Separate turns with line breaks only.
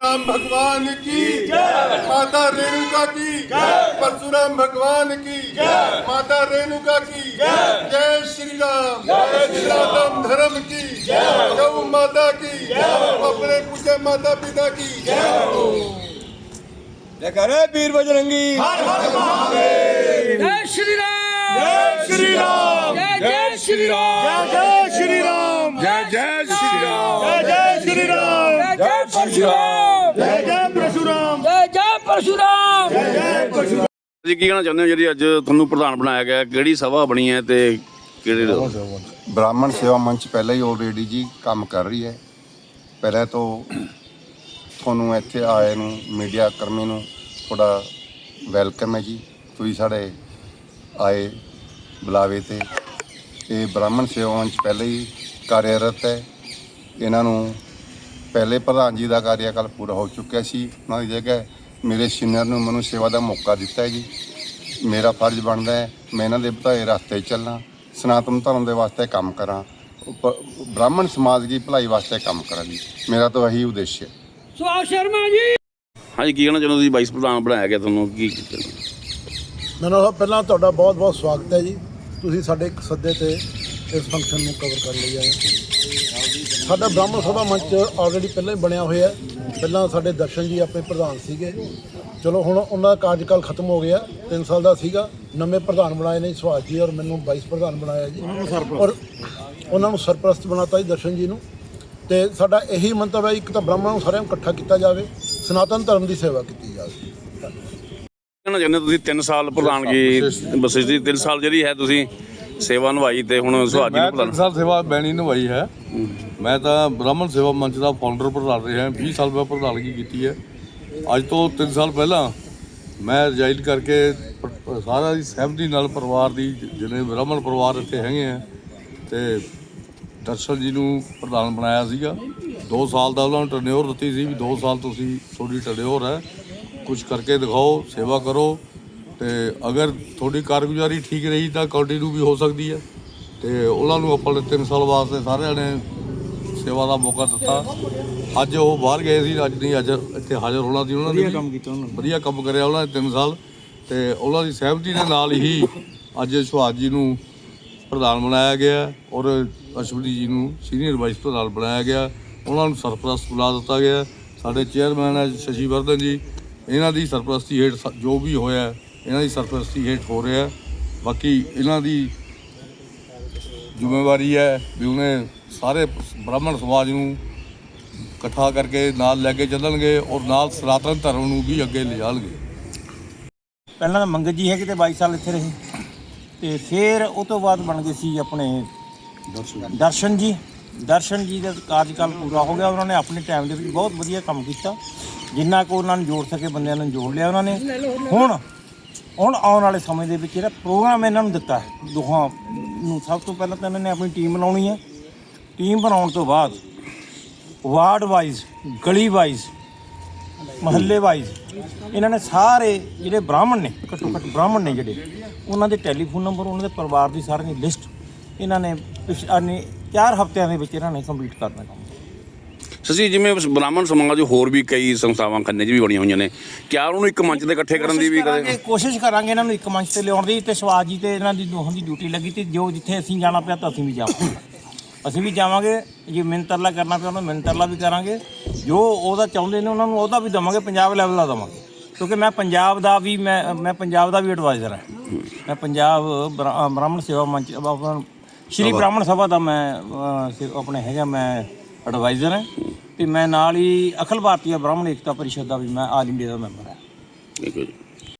राम भगवान की माता रेणुका की परशुराम भगवान की माता रेणुका की जय जय श्री राम जय सनातन धर्म की गौ माता की अपने पूजे माता पिता की जय
करे वीर बजरंगी
जय श्री राम जय श्री राम जय जय श्री राम
ਜੈ ਸ਼੍ਰੀ ਰਾਮ
जय जय श्री राम
ਜੈ ਜੈ ਸ਼੍ਰੀ ਰਾਮ
जय जय परशुराम
ਜੈ ਜੈ ਪਰਸ਼ੁਰਾਮ
जय जय परशुराम
ਜੀ ਕੀ ਕਹਿਣਾ ਚਾਹੁੰਦੇ ਹੋ ਜਿਹੜੀ ਅੱਜ ਤੁਹਾਨੂੰ ਪ੍ਰਧਾਨ ਬਣਾਇਆ ਗਿਆ ਕਿਹੜੀ ਸਭਾ ਬਣੀ ਹੈ ਤੇ ਕਿਹੜੇ
ब्राह्मण सेवा मंच ਪਹਿਲਾਂ ਹੀ ਆਲਰੇਡੀ ਜੀ ਕੰਮ ਕਰ ਰਹੀ ਹੈ ਪਹਿਲਾਂ ਤੋਂ ਤੁਹਾਨੂੰ ਇੱਥੇ ਆਏ ਨੂੰ ਮੀਡੀਆ ਕਰਮੀ ਨੂੰ ਤੁਹਾਡਾ ਵੈਲਕਮ ਹੈ ਜੀ ਤੁਸੀਂ ਸਾਡੇ ਆਏ ਬੁਲਾਵੇ ਤੇ ਇਹ ਬ੍ਰਾਹਮਣ ਸੇਵਾਵਾਂ 'ਚ ਪਹਿਲੇ ਹੀ ਕਾਰਿਆਰਤ ਹੈ। ਇਹਨਾਂ ਨੂੰ ਪਹਿਲੇ ਪ੍ਰਧਾਨ ਜੀ ਦਾ ਕਾਰਜਕਾਲ ਪੂਰਾ ਹੋ ਚੁੱਕਿਆ ਸੀ। ਉਹਨਾਂ ਦੀ ਜਗ੍ਹਾ ਮੇਰੇ ਸੀਨੀਅਰ ਨੂੰ ਮੈਨੂੰ ਸੇਵਾ ਦਾ ਮੌਕਾ ਦਿੱਤਾ ਜੀ। ਮੇਰਾ ਫਰਜ਼ ਬਣਦਾ ਹੈ ਮੈਂ ਇਹਨਾਂ ਦੇ ਬਤਾਏ ਰਸਤੇ ਚੱਲਾਂ ਸਨਾਤਨ ਧਰਮ ਦੇ ਵਾਸਤੇ ਕੰਮ ਕਰਾਂ ਬ੍ਰਾਹਮਣ ਸਮਾਜ ਦੀ ਭਲਾਈ ਵਾਸਤੇ ਕੰਮ ਕਰਾਂ ਜੀ। ਮੇਰਾ ਤਾਂ ਇਹੀ ਉਦੇਸ਼ ਹੈ।
ਸੁਆ ਸ਼ਰਮਾ ਜੀ।
ਹਾਂਜੀ ਕੀ ਕਹਿਣਾ ਚਾਹੁੰਦੇ ਤੁਸੀਂ? ਵਾਈਸ ਪ੍ਰਧਾਨ ਬਣਾਇਆ ਗਿਆ ਤੁਹਾਨੂੰ? ਕੀ
ਕੀਤਾ ਮੈਨੂੰ ਪਹਿਲਾਂ ਤੁਹਾਡਾ ਬਹੁਤ ਬਹੁਤ ਸਵਾਗਤ ਹੈ ਜੀ। ਤੁਸੀਂ ਸਾਡੇ ਇੱਕ ਸੱਦੇ ਤੇ ਇਸ ਫੰਕਸ਼ਨ ਨੂੰ ਕਵਰ ਕਰਨ ਲਈ ਆਏ ਹੋ। ਸਾਡਾ ਬ੍ਰਾਹਮਣ ਸਭਾ ਮੰਚ ਆਲਰੇਡੀ ਪਹਿਲਾਂ ਹੀ ਬਣਿਆ ਹੋਇਆ ਹੈ। ਪਹਿਲਾਂ ਸਾਡੇ ਦਰਸ਼ਨ ਜੀ ਆਪਣੇ ਪ੍ਰਧਾਨ ਸੀਗੇ। ਚਲੋ ਹੁਣ ਉਹਨਾਂ ਦਾ ਕਾਰਜਕਾਲ ਖਤਮ ਹੋ ਗਿਆ। 3 ਸਾਲ ਦਾ ਸੀਗਾ। ਨਵੇਂ ਪ੍ਰਧਾਨ ਬਣਾਏ ਨੇ ਸੁਹਾਸ ਜੀ ਔਰ ਮੈਨੂੰ ਵਾਈਸ ਪ੍ਰਧਾਨ ਬਣਾਇਆ ਜੀ। ਔਰ ਉਹਨਾਂ ਨੂੰ ਸਰਪ੍ਰਸਤ ਬਣਾਤਾ ਜੀ ਦਰਸ਼ਨ ਜੀ ਨੂੰ। ਤੇ ਸਾਡਾ ਇਹੀ ਮੰਤਵ ਹੈ ਇੱਕ ਤਾਂ ਬ੍ਰਾਹਮਣਾਂ ਨੂੰ ਸਾਰਿਆਂ ਨੂੰ ਇਕੱਠਾ ਕੀਤਾ ਜਾਵੇ। ਸਨਾਤਨ ਧਰਮ ਦੀ ਸੇਵਾ ਕੀਤੀ ਜਾਵੇ।
ਕਹਿਣਾ ਚਾਹੁੰਦੇ ਤੁਸੀਂ 3 ਸਾਲ ਪ੍ਰਧਾਨਗੀ ਬਸਿਸ ਦੀ 3 ਸਾਲ ਜਿਹੜੀ ਹੈ ਤੁਸੀਂ ਸੇਵਾ ਨਿਭਾਈ ਤੇ ਹੁਣ ਸੁਹਾਜੀ
ਮੈਂ
ਨੂੰ
ਤਿੰਨ
ਪ੍ਰਧਾਨ
ਸਾਲ ਸੇਵਾ ਬੈਣੀ ਨਿਭਾਈ ਹੈ। ਮੈਂ ਤਾਂ ਬ੍ਰਾਹਮਣ ਸੇਵਾ ਮੰਚ ਦਾ ਫਾਊਂਡਰ ਪ੍ਰਧਾਨ ਰਿਹਾ 20 ਸਾਲ ਮੈਂ ਪ੍ਰਧਾਨਗੀ ਕੀਤੀ ਹੈ। ਅੱਜ ਤੋਂ 3 ਸਾਲ ਪਹਿਲਾਂ ਮੈਂ ਰਿਜ਼ਾਈਨ ਕਰਕੇ ਪ- ਸਾਰਾ ਦੀ ਸਹਿਮਤੀ ਨਾਲ ਪਰਿਵਾਰ ਦੀ ਜਿੰਨੇ ਬ੍ਰਾਹਮਣ ਪਰਿਵਾਰ ਇੱਥੇ ਹੈਗੇ ਆ ਤੇ ਦਰਸ਼ਨ ਜੀ ਨੂੰ ਪ੍ਰਧਾਨ ਬਣਾਇਆ ਸੀਗਾ। 2 ਸਾਲ ਦਾ ਉਹਨਾਂ ਨੂੰ ਟਰਨਿਓਰ ਦਿੱਤੀ ਸੀ ਵੀ 2 ਸਾਲ ਤੁਸੀਂ ਤੁਹਾਡੀ ਟਰਨਿਓਰ ਹੈ। ਕੁਝ ਕਰਕੇ ਦਿਖਾਓ ਸੇਵਾ ਕਰੋ ਤੇ ਅਗਰ ਤੁਹਾਡੀ ਕਾਰਗੁਜ਼ਾਰੀ ਠੀਕ ਰਹੀ ਤਾਂ ਕੰਟੀਨਿਊ ਵੀ ਹੋ ਸਕਦੀ ਹੈ। ਤੇ ਉਹਨਾਂ ਨੂੰ ਆਪਾਂ ਨੇ 3 ਸਾਲ ਵਾਸਤੇ ਸਾਰਿਆਂ ਨੇ ਸੇਵਾ ਦਾ ਮੌਕਾ ਦਿੱਤਾ। ਅੱਜ ਉਹ ਬਾਹਰ ਗਏ ਸੀ ਅੱਜ ਨਹੀਂ ਅੱਜ ਇੱਥੇ ਹਾਜ਼ਰ ਹੋਣਾ ਸੀ ਉਹਨਾਂ ਨੇ ਵਧੀਆ ਕੰਮ ਕੀਤਾ ਉਹਨਾਂ ਨੇ। ਵਧੀਆ ਕੰਮ ਕਰਿਆ ਉਹਨਾਂ ਨੇ 3 ਸਾਲ। ਤੇ ਉਹਨਾਂ ਦੀ ਸਹਿਮਤੀ ਦੇ ਨਾਲ ਹੀ ਅੱਜ ਸੁਹਾਜ ਜੀ ਨੂੰ ਪ੍ਰਧਾਨ ਬਣਾਇਆ ਗਿਆ ਔਰ ਅਸ਼ਵਨੀ ਜੀ ਨੂੰ ਸੀਨੀਅਰ ਵਾਈਸ ਪ੍ਰਧਾਨ ਬਣਾਇਆ ਗਿਆ। ਉਹਨਾਂ ਨੂੰ ਸਰਪ੍ਰਸਤ ਬੁਲਾ ਦਿੱਤਾ ਗਿਆ। ਸਾਡੇ ਚੇਅਰਮੈਨ ਹੈ ਸ਼ਸ਼ੀ ਵਰਧਨ ਜੀ। ਇਹਨਾਂ ਦੀ ਸਰਪ੍ਰਸਤੀ ਹੇਠ ਸ- ਜੋ ਵੀ ਹੋਇਆ ਇਹਨਾਂ ਦੀ ਸਰਪ੍ਰਸਤੀ ਹੇਠ ਹੋ ਰਿਹਾ ਬਾਕੀ ਇਹਨਾਂ ਦੀ ਜ਼ਿੰਮੇਵਾਰੀ ਹੈ ਵੀ ਉਹਨੇ ਸਾਰੇ ਬ੍ਰਾਹਮਣ ਸਮਾਜ ਨੂੰ ਇਕੱਠਾ ਕਰਕੇ ਨਾਲ ਲੈ ਕੇ ਚੱਲਣਗੇ ਔਰ ਨਾਲ ਸਨਾਤਨ ਧਰਮ ਨੂੰ ਵੀ ਅੱਗੇ ਲਿਜਾਣਗੇ।
ਪਹਿਲਾਂ ਤਾਂ ਮੰਗਤ ਜੀ ਹੈਗੇ ਤੇ 22 ਸਾਲ ਇੱਥੇ ਰਹੇ। ਤੇ ਫਿਰ ਉਹ ਤੋਂ ਬਾਅਦ ਬਣ ਗਏ ਸੀ ਆਪਣੇ ਦਰਸ਼ਨ। ਜੀ। ਦਰਸ਼ਨ ਜੀ ਦਾ ਕਾਰਜਕਾਲ ਪੂਰਾ ਹੋ ਗਿਆ। ਉਹਨਾਂ ਨੇ ਆਪਣੇ ਟਾਈਮ ਦੇ ਵਿੱਚ ਬਹੁਤ ਵਧੀਆ ਕੰਮ ਕੀਤਾ। ਜਿੰਨਾ ਕੋ ਉਹਨਾਂ ਨੂੰ ਜੋੜ ਸਕੇ ਬੰਦਿਆਂ ਨੂੰ ਜੋੜ ਲਿਆ ਉਹਨਾਂ ਨੇ। ਹੁਣ ਹੁਣ ਆਉਣ ਵਾਲੇ ਸਮੇਂ ਦੇ ਵਿੱਚ ਜਿਹੜਾ ਪ੍ਰੋਗਰਾਮ ਇਹਨਾਂ ਨੂੰ ਦਿੱਤਾ ਹੈ, ਦੋਹਾਂ ਨੂੰ ਸਭ ਤੋਂ ਪਹਿਲਾਂ ਤਾਂ ਇਹਨਾਂ ਨੇ ਆਪਣੀ ਟੀਮ ਬਣਾਉਣੀ ਹੈ। ਟੀਮ ਬਣਾਉਣ ਤੋਂ ਬਾਅਦ ਵਾਰਡ ਵਾਈਜ਼, ਗਲੀ ਵਾਈਜ਼, ਮਹੱਲੇ ਵਾਈਜ਼ ਇਹਨਾਂ ਨੇ ਸਾਰੇ ਜਿਹੜੇ ਬ੍ਰਾਹਮਣ ਨੇ, ਘੱਟੋ ਘੱਟ ਬ੍ਰਾਹਮਣ ਨੇ ਜਿਹੜੇ, ਉਹਨਾਂ ਦੇ ਟੈਲੀਫੋਨ ਨੰਬਰ, ਉਹਨਾਂ ਦੇ ਪਰਿਵਾਰ ਦੀ ਸਾਰੀ ਲਿਸਟ ਇਹਨਾਂ ਨੇ ਪਿਛਲੇ ਚਾਰ ਹਫ਼ਤਿਆਂ ਦੇ ਵਿੱਚ ਇਹਨਾਂ ਨੇ ਕੰਪਲੀਟ ਕਰਨਾ ਕੰਮ।
ਸਸੀ ਜਿਵੇਂ ਬ੍ਰਾਹਮਣ ਸਮਾਜ ਹੋਰ ਵੀ ਕਈ ਸੰਸਥਾਵਾਂ ਖੰਨੇ 'ਚ ਵੀ ਬਣੀਆਂ ਹੋਈਆਂ ਨੇ। ਕਿਆ ਉਹਨਾਂ ਇੱਕ ਮੰਚ ਤੇ ਇਕੱਠੇ ਕਰਨ ਦੀ ਵੀ
ਕੋਸ਼ਿਸ਼
ਕਦੇ
ਕਰਾਂਗੇ ਕੋਸ਼ਿਸ਼ ਕਰਾਂਗੇ ਇਹਨਾਂ ਨੂੰ ਇੱਕ ਮੰਚ ਤੇ ਲਿਆਉਣ ਦੀ ਤੇ ਸਵਾਜ ਜੀ ਤੇ ਇਹਨਾਂ ਦੀ ਦੋਹਾਂ ਦੀ ਡਿਊਟੀ ਲੱਗੀ ਤੇ ਜੋ ਜਿੱਥੇ ਅਸੀਂ ਜਾਣਾ ਪਿਆ ਤਾਂ ਅਸੀਂ ਵੀ ਜਾਵਾਂਗੇ। ਅਸੀਂ ਵੀ ਜਾਵਾਂਗੇ ਜੇ ਮਿੰਤਰਲਾ ਕਰਨਾ ਪਿਆ ਉਹਨਾਂ ਮਿੰਤਰਲਾ ਵੀ ਕਰਾਂਗੇ। ਜੋ ਉਹਦਾ ਚਾਹੁੰਦੇ ਨੇ ਉਹਨਾਂ ਨੂੰ ਉਹਦਾ ਵੀ ਦਵਾਂਗੇ ਪੰਜਾਬ ਲੈਵਲ ਦਾ ਦਵਾਂਗੇ। ਕਿਉਂਕਿ ਮੈਂ ਪੰਜਾਬ ਦਾ ਵੀ ਮੈਂ ਮੈਂ ਪੰਜਾਬ ਦਾ ਵੀ ਐਡਵਾਈਜ਼ਰ ਹਾਂ। ਮੈਂ ਪੰਜਾਬ ਬ੍ਰਾ- ਬ੍ਰਾਹਮਣ ਸੇਵਾ ਮੰਚ ਸ਼੍ਰੀ ਬ੍ਰਾਹਮਣ ਸਭਾ ਦਾ ਮੈਂ ਆਪਣੇ ਹੈਗਾ ਮੈਂ ਐਡਵਾਈਜ਼ਰ ਹਾਂ ਤੇ ਮੈਂ ਨਾਲ ਹੀ ਅਖਿਲ ਭਾਰਤੀ ਬ੍ਰਾਹਮਣ ਏਕਤਾ ਪਰਿਸ਼ਦ ਦਾ ਵੀ ਮੈਂ ਆਲ ਇੰਡੀਆ ਦਾ ਮੈਂਬਰ ਹਾਂ।
ਠੀਕ ਹੈ ਜੀ।